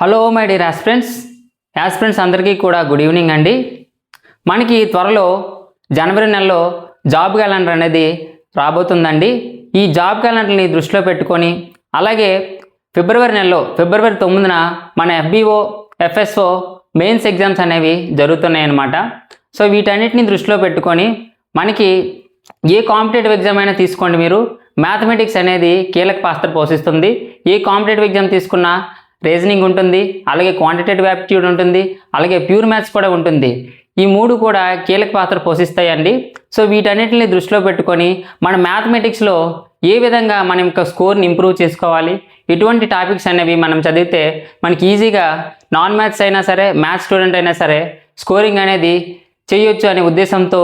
Hello my dear aspirants aspirants అందరికీ కూడా good evening అండి. మనకి త్వరలో జనవరి నెలలో జాబ్ క్యాలెండర్ అనేది రాబోతుందండి. ఈ జాబ్ క్యాలెండర్ని దృష్టిలో పెట్టుకొని అలాగే ఫిబ్రవరి నెలలో ఫిబ్రవరి తొమ్మిదిన మన ఎఫ్బిఓ ఎఫ్ఎస్ఓ మెయిన్స్ ఎగ్జామ్స్ అనేవి జరుగుతున్నాయి అన్నమాట సో వీటన్నిటిని దృష్టిలో పెట్టుకొని మనకి ఏ కాంపిటేటివ్ ఎగ్జామ్ అయినా తీసుకోండి మీరు. మ్యాథమెటిక్స్ అనేది కీలక పాత్ర పోషిస్తుంది. ఏ కాంపిటేటివ్ ఎగ్జామ్ తీసుకున్నా రీజనింగ్ ఉంటుంది అలాగే క్వాంటిటేటివ్ యాప్టిట్యూడ్ ఉంటుంది అలాగే ప్యూర్ మ్యాథ్స్ కూడా ఉంటుంది. ఈ మూడు కూడా కీలక పాత్ర పోషిస్తాయండి. సో వీటన్నిటిని దృష్టిలో పెట్టుకొని మన మ్యాథమెటిక్స్లో ఏ విధంగా మనం యొక్క స్కోర్ని ఇంప్రూవ్ చేసుకోవాలి ఇటువంటి టాపిక్స్ అనేవి మనం చదివితే మనకి ఈజీగా నాన్ మ్యాథ్స్ అయినా సరే మ్యాథ్స్ స్టూడెంట్ అయినా సరే స్కోరింగ్ అనేది చేయొచ్చు అనే ఉద్దేశంతో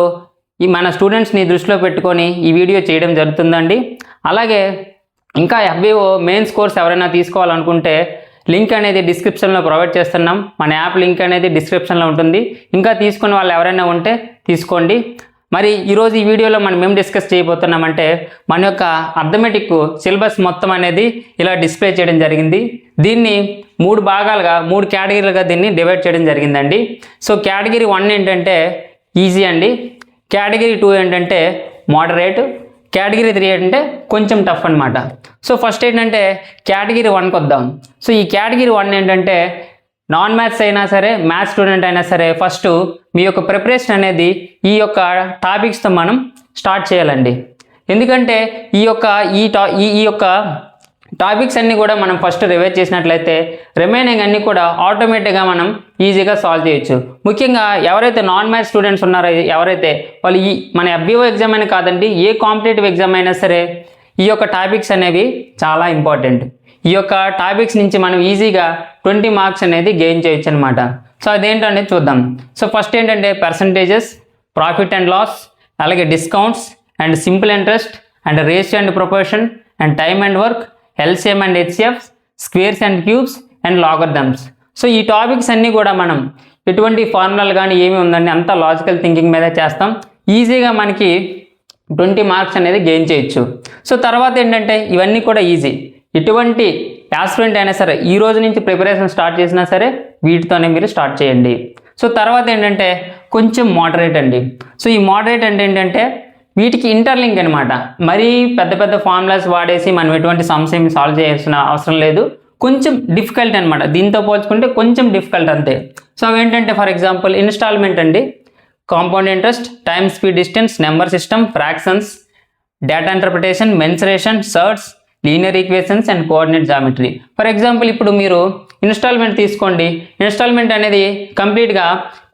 ఈ మన స్టూడెంట్స్ని దృష్టిలో పెట్టుకొని ఈ వీడియో చేయడం జరుగుతుందండి. అలాగే ఇంకా ఎఫ్బిఓ మెయిన్ స్కోర్స్ ఎవరైనా తీసుకోవాలనుకుంటే లింక్ అనేది డిస్క్రిప్షన్లో ప్రొవైడ్ చేస్తున్నాం. మన యాప్ లింక్ అనేది డిస్క్రిప్షన్లో ఉంటుంది. ఇంకా తీసుకున్న వాళ్ళు ఎవరైనా ఉంటే తీసుకోండి. మరి ఈరోజు ఈ వీడియోలో మనం ఏం డిస్కస్ చేయబోతున్నామంటే మన యొక్క అర్థమెటిక్ సిలబస్ మొత్తం అనేది ఇలా డిస్ప్లే చేయడం జరిగింది. దీన్ని మూడు భాగాలుగా మూడు కేటగిరీలుగా దీన్ని డివైడ్ చేయడం జరిగిందండి. సో కేటగిరీ వన్ ఏంటంటే ఈజీ అండి. కేటగిరీ టూ ఏంటంటే మోడరేట్. కేటగిరీ త్రీ అంటే కొంచెం టఫ్ అనమాట సో ఫస్ట్ ఏంటంటే కేటగిరీ వన్కి వద్దాం సో ఈ కేటగిరీ వన్ ఏంటంటే నాన్ మ్యాథ్స్ అయినా సరే మ్యాథ్స్ స్టూడెంట్ అయినా సరే ఫస్ట్ మీ యొక్క ప్రిపరేషన్ అనేది ఈ యొక్క టాపిక్స్తో మనం స్టార్ట్ చేయాలండి. ఎందుకంటే ఈ యొక్క ఈ టా ఈ ఈ యొక్క టాపిక్స్ అన్నీ కూడా మనం ఫస్ట్ రివైజ్ చేసినట్లయితే రిమైనింగ్ అన్నీ కూడా ఆటోమేటిక్గా మనం ఈజీగా సాల్వ్ చేయొచ్చు. ముఖ్యంగా ఎవరైతే నాన్ మ్యాథ్స్ స్టూడెంట్స్ ఉన్నారో ఎవరైతే వాళ్ళు ఈ మన ఎఫ్బీఓ ఎగ్జామ్ అయినా కాదండి ఏ కాంపిటేటివ్ ఎగ్జామ్ అయినా సరే ఈ యొక్క టాపిక్స్ అనేవి చాలా ఇంపార్టెంట్ ఈ యొక్క టాపిక్స్ నుంచి మనం ఈజీగా ట్వంటీ మార్క్స్ అనేది గెయిన్ చేయొచ్చు అనమాట సో అదేంటనేది చూద్దాం. సో ఫస్ట్ ఏంటంటే పర్సంటేజెస్ ప్రాఫిట్ అండ్ లాస్ అలాగే discounts and simple interest and ratio and proportion and time and work LCM and HCF squares and cubes and logarithms so ఈ topics అన్నీ కూడా మనం ఎటువంటి ఫార్ములాలు కానీ ఏమి ఉందండి అంతా లాజికల్ థింకింగ్ మీద చేస్తాం. ఈజీగా మనకి ట్వంటీ మార్క్స్ అనేది గెయిన్ చేయొచ్చు. సో తర్వాత ఏంటంటే ఇవన్నీ కూడా ఈజీ ఎటువంటి యాస్పిరెంట్ అయినా సరే ఈ రోజు నుంచి ప్రిపరేషన్ స్టార్ట్ చేసినా సరే వీటితోనే మీరు స్టార్ట్ చేయండి. సో తర్వాత ఏంటంటే కొంచెం మోడరేట్ అండి. సో ఈ మోడరేట్ అంటే ఏంటంటే వీటికి ఇంటర్లింక్ అనమాట మరీ పెద్ద పెద్ద ఫార్ములాస్ వాడేసి మనం ఎటువంటి సమస్య ఏమి సాల్వ్ చేయాల్సిన అవసరం లేదు. కొంచెం డిఫికల్ట్ అనమాట దీంతో పోల్చుకుంటే కొంచెం డిఫికల్ట్ అంతే. సో ఏంటంటే ఫర్ ఎగ్జాంపుల్ ఇన్స్టాల్మెంట్ అండి. Compound interest time speed distance number system fractions data interpretation mensuration surds linear equations and coordinate geometry for example ఇప్పుడు మీరు ఇన్స్టాల్మెంట్ తీసుకోండి. ఇన్స్టాల్మెంట్ అనేది కంప్లీట్గా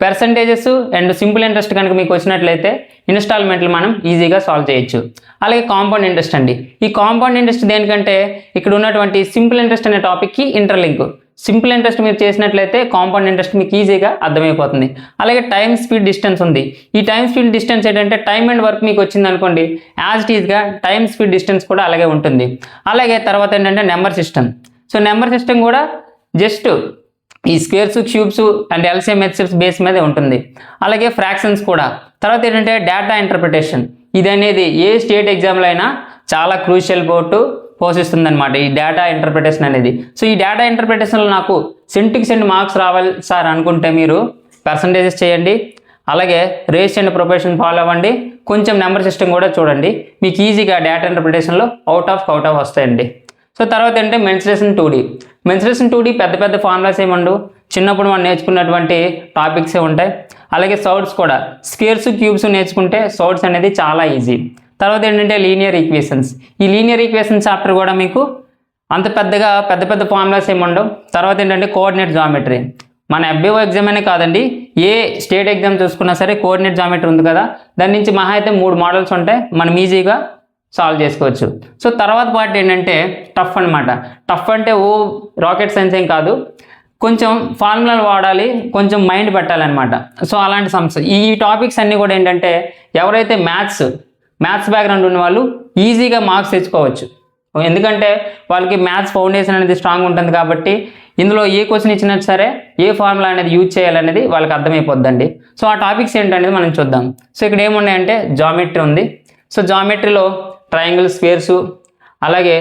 పర్సంటేజెస్ అండ్ సింపుల్ ఇంట్రెస్ట్ కనుక మీకు వచ్చినట్లయితే ఇన్స్టాల్మెంట్లు మనం ఈజీగా సాల్వ్ చేయొచ్చు. అలాగే కాంపౌండ్ ఇంట్రెస్ట్ అండి. ఈ కాంపౌండ్ ఇంట్రెస్ట్ దేనికంటే ఇక్కడ ఉన్నటువంటి సింపుల్ ఇంట్రెస్ట్ అనే టాపిక్కి ఇంటర్లింక్. సింపుల్ ఇంట్రెస్ట్ మీరు చేసినట్లయితే కాంపౌండ్ ఇంట్రెస్ట్ మీకు ఈజీగా అర్థమైపోతుంది. అలాగే టైం స్పీడ్ డిస్టెన్స్ ఉంది. ఈ టైం స్పీడ్ డిస్టెన్స్ ఏంటంటే టైం అండ్ వర్క్ మీకు వచ్చింది అనుకోండి యాజ్ ఇట్ ఈజ్గా టైం స్పీడ్ డిస్టెన్స్ కూడా అలాగే ఉంటుంది. అలాగే తర్వాత ఏంటంటే number system. So number system కూడా జస్ట్ ఈ squares cubes and LCM HCFs base మీద ఉంటుంది. అలాగే ఫ్రాక్షన్స్ కూడా. తర్వాత ఏంటంటే డేటా ఇంటర్ప్రిటేషన్. ఇది అనేది ఏ స్టేట్ ఎగ్జామ్లో అయినా చాలా క్రూషియల్ పోర్టు పోషిస్తుంది అనమాట ఈ డేటా ఇంటర్ప్రిటేషన్ అనేది. సో ఈ డేటా ఇంటర్ప్రిటేషన్లో నాకు సెంటుకి సెంట్ మార్క్స్ రావాలి సార్ అనుకుంటే మీరు పర్సంటేజెస్ చేయండి. అలాగే రేస్ అండ్ ప్రొఫెషన్ ఫాలో అవ్వండి. కొంచెం నెంబర్ సిస్టమ్ కూడా చూడండి. మీకు ఈజీగా డేటా ఇంటర్ప్రిటేషన్లో అవుట్ ఆఫ్ అవుట్ ఆఫ్ వస్తాయండి. సో తర్వాత ఏంటంటే mensuration two D mensuration two D పెద్ద పెద్ద ఫార్ములాస్ ఏమండు చిన్నప్పుడు మనం నేర్చుకున్నటువంటి టాపిక్సే ఉంటాయి. అలాగే సౌట్స్ కూడా. స్క్వేర్స్ క్యూబ్స్ నేర్చుకుంటే సౌట్స్ అనేది చాలా ఈజీ తర్వాత ఏంటంటే లీనియర్ ఈక్వేషన్స్ ఈ లీనియర్ ఈక్వేషన్స్ చాప్టర్ కూడా మీకు అంత పెద్దగా పెద్ద పెద్ద ఫార్ములాస్ ఏముండవు తర్వాత ఏంటంటే కోఆర్డినేట్ జామెట్రీ మన ఎఫ్బిఓ ఎగ్జామ్ అనే కాదండి. ఏ స్టేట్ ఎగ్జామ్ చూసుకున్నా సరే కోఆర్డినేట్ జామెట్రీ ఉంది కదా. దాని నుంచి మహా అయితే మూడు మోడల్స్ ఉంటాయి. మనం ఈజీగా సాల్వ్ చేసుకోవచ్చు. సో తర్వాత పార్ట్ ఏంటంటే టఫ్ అనమాట టఫ్ అంటే ఓ రాకెట్ సైన్స్ ఏం కాదు. కొంచెం ఫార్ములాలు వాడాలి కొంచెం మైండ్ పెట్టాలన్నమాట. సో అలాంటి సమస్య. ఈ టాపిక్స్ అన్నీ కూడా ఏంటంటే ఎవరైతే మ్యాథ్స్ మ్యాథ్స్ బ్యాక్గ్రౌండ్ ఉన్న వాళ్ళు ఈజీగా మార్క్స్ తెచ్చుకోవచ్చు. ఎందుకంటే వాళ్ళకి మ్యాథ్స్ ఫౌండేషన్ అనేది స్ట్రాంగ్ ఉంటుంది కాబట్టి ఇందులో ఏ క్వశ్చన్ ఇచ్చినా సరే ఏ ఫార్ములా అనేది యూజ్ చేయాలనేది వాళ్ళకి అర్థమైపోద్దండి. సో ఆ టాపిక్స్ ఏంటనేది మనం చూద్దాం. సో ఇక్కడ ఏమున్నాయంటే జామెట్రీ ఉంది. సో జామెట్రీలో ట్రయాంగిల్ స్క్వేర్స్ అలాగే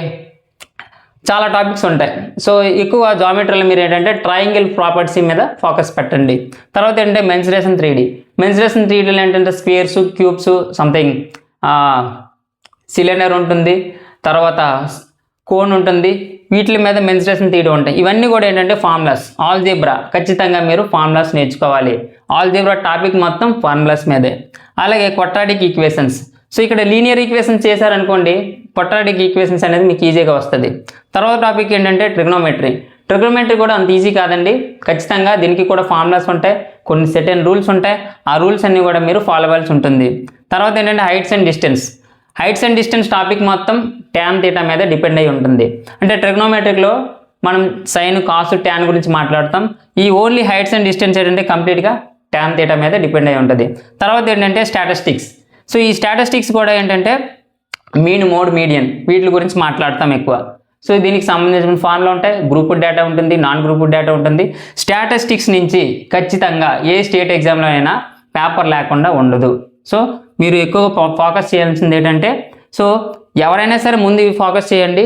చాలా టాపిక్స్ ఉంటాయి. సో ఎక్కువ జామెట్రీలో మీరు ఏంటంటే ట్రయాంగిల్ ప్రాపర్టీస్ మీద ఫోకస్ పెట్టండి. తర్వాత ఏంటంటే mensuration three D mensuration three డీలో ఏంటంటే స్క్వేర్స్ క్యూబ్స్ సంథింగ్ సిలిండర్ ఉంటుంది. తర్వాత కోన్ ఉంటుంది. వీటి మీద మెన్సురేషన్ తీయడం ఉంటాయి. ఇవన్నీ కూడా ఏంటంటే ఫార్ములాస్ ఆల్జీబ్రా ఖచ్చితంగా మీరు ఫార్ములాస్ నేర్చుకోవాలి. ఆల్జీబ్రా టాపిక్ మొత్తం ఫార్ములాస్ మీదే. అలాగే కొట్టాడిక్ ఈక్వేషన్స్ సో ఇక్కడ లీనియర్ ఈక్వేషన్ చేశారనుకోండి క్వట్రాటిక్ ఈక్వేషన్స్ అనేది మీకు ఈజీగా వస్తుంది. తర్వాత టాపిక్ ఏంటంటే ట్రిగ్నోమెట్రీ ట్రిగ్నోమెట్రీ కూడా అంత ఈజీ కాదండి. ఖచ్చితంగా దీనికి కూడా ఫార్ములాస్ ఉంటాయి కొన్ని సెటెన్ రూల్స్ ఉంటాయి. ఆ రూల్స్ అన్నీ కూడా మీరు ఫాలో అవ్వాల్సి ఉంటుంది. తర్వాత ఏంటంటే heights and distance heights and distance topic మొత్తం ట్యాన్ తీటా మీద డిపెండ్ అయి ఉంటుంది. అంటే ట్రిగ్నోమెట్రిక్లో మనం సైన్ కాసు ట్యాన్ గురించి మాట్లాడతాం. ఈ ఓన్లీ హైట్స్ అండ్ డిస్టెన్స్ ఏంటంటే కంప్లీట్గా ట్యాన్ తీటా మీద డిపెండ్ అయి ఉంటుంది. తర్వాత ఏంటంటే స్టాటిస్టిక్స్ సో ఈ స్టాటిస్టిక్స్ కూడా ఏంటంటే మీన్ మోడ్ మీడియన్ వీటి గురించి మాట్లాడతాం ఎక్కువ. సో దీనికి సంబంధించిన ఫార్ములా ఉంటాయి. గ్రూప్ డేటా ఉంటుంది నాన్ గ్రూప్ డేటా ఉంటుంది. స్టాటిస్టిక్స్ నుంచి ఖచ్చితంగా ఏ స్టేట్ ఎగ్జామ్లో అయినా పేపర్ లేకుండా ఉండదు. సో మీరు ఎక్కువ ఫోకస్ చేయాల్సింది ఏంటంటే సో ఎవరైనా సరే ముందు ఇవి ఫోకస్ చేయండి.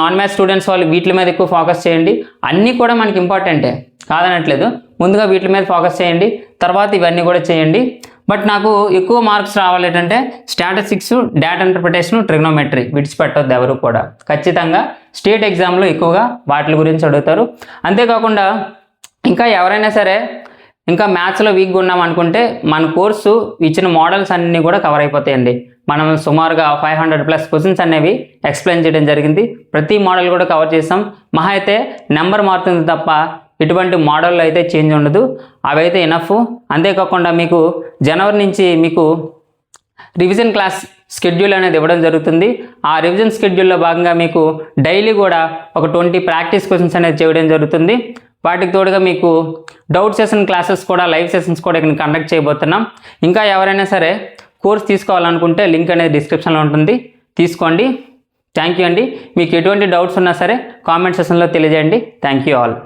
నాన్ మ్యాథ్స్ స్టూడెంట్స్ వాళ్ళు వీటి మీద ఎక్కువ ఫోకస్ చేయండి. అన్నీ కూడా మనకి ఇంపార్టెంటే కాదనట్లేదు. ముందుగా వీటి మీద ఫోకస్ చేయండి. తర్వాత ఇవన్నీ కూడా చేయండి. బట్ నాకు ఎక్కువ మార్క్స్ రావాలి ఏంటంటే స్టాటిస్టిక్స్ డేటా ఇంటర్ప్రిటేషన్ ట్రిగ్నోమెట్రీ విడిచిపెట్టొద్దు ఎవరు కూడా. ఖచ్చితంగా స్టేట్ ఎగ్జామ్లో ఎక్కువగా వాటి గురించి అడుగుతారు. అంతేకాకుండా ఇంకా ఎవరైనా సరే ఇంకా మ్యాథ్స్లో వీక్గా ఉన్నాం అనుకుంటే మన కోర్సు ఇచ్చిన మోడల్స్ అన్నీ కూడా కవర్ అయిపోతాయండి. మనం సుమారుగా ఫైవ్ హండ్రెడ్ ప్లస్ క్వశ్చన్స్ అనేవి ఎక్స్ప్లెయిన్ చేయడం జరిగింది. ప్రతి మోడల్ కూడా కవర్ చేసాం మహా అయితే నెంబర్ మారుతుంది తప్ప ఇటువంటి మోడల్లో అయితే చేంజ్ ఉండదు. అవైతే ఇనఫ్ అంతేకాకుండా మీకు జనవరి నుంచి మీకు రివిజన్ క్లాస్ స్కెడ్యూల్ అనేది ఇవ్వడం జరుగుతుంది. ఆ రివిజన్ స్కెడ్యూల్లో భాగంగా మీకు డైలీ కూడా ఒక ట్వంటీ ప్రాక్టీస్ క్వశ్చన్స్ అనేది చేయడం జరుగుతుంది. వాటికి తోడుగా మీకు డౌట్ సెషన్ క్లాసెస్ కూడా లైవ్ సెషన్స్ కూడా ఇక్కడ కండక్ట్ చేయబోతున్నాం. ఇంకా ఎవరైనా సరే కోర్స్ తీసుకోవాలనుకుంటే లింక్ అనేది డిస్క్రిప్షన్లో ఉంటుంది. తీసుకోండి. థ్యాంక్ యూ అండి. మీకు ఎటువంటి డౌట్స్ ఉన్నా సరే కామెంట్ సెషన్లో తెలియజేయండి. Thank you all